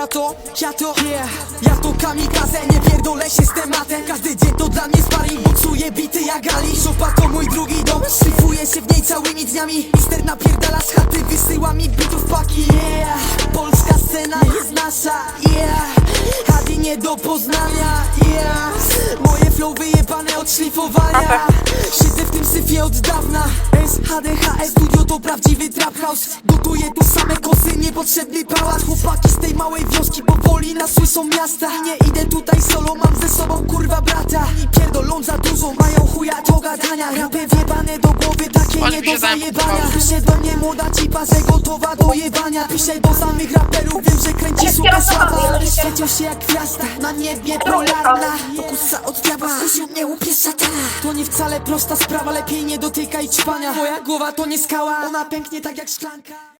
Ja to, ja to, yeah. Ja to kamikaze, nie pierdolę się z tematem. Każdy dzień to dla mnie sparring. Boksuję bity jak Ali Szopa to mój drugi dom. Szlifuję się w niej całymi dniami. Mister napierdala z chaty Wysyła mi bitów paki, yeah. Polska scena jest nasza, yeah. Hadi nie do poznania, yeah. Moje flow wyjebane od szlifowania. Siedzę w tym syfie od dawna. SHDHS Studio to prawdziwy trap house. Gotuję tu same kosy, niepotrzebny pałac. Chłopaki z tej małej wioski powoli nas słyszą miasta. Nie idę tutaj solo, mam ze sobą kurwa brata. I pierdolą za dużo, mają chuja do gadania. Rapy wjebane do głowy, takie Oni nie do zajebania. Pisze do mnie młoda cipa, że gotowa do jebania. Piszę do samych raperów, wiem, że kręci kierowca sława świecił się jak gwiazda, na niebie polarna. Pokusa od diabła, skusił mnie łupie szatana. To nie wcale prosta sprawa, lepiej nie dotykaj ćpania. Moja głowa to nie skała, ona pęknie tak jak szklanka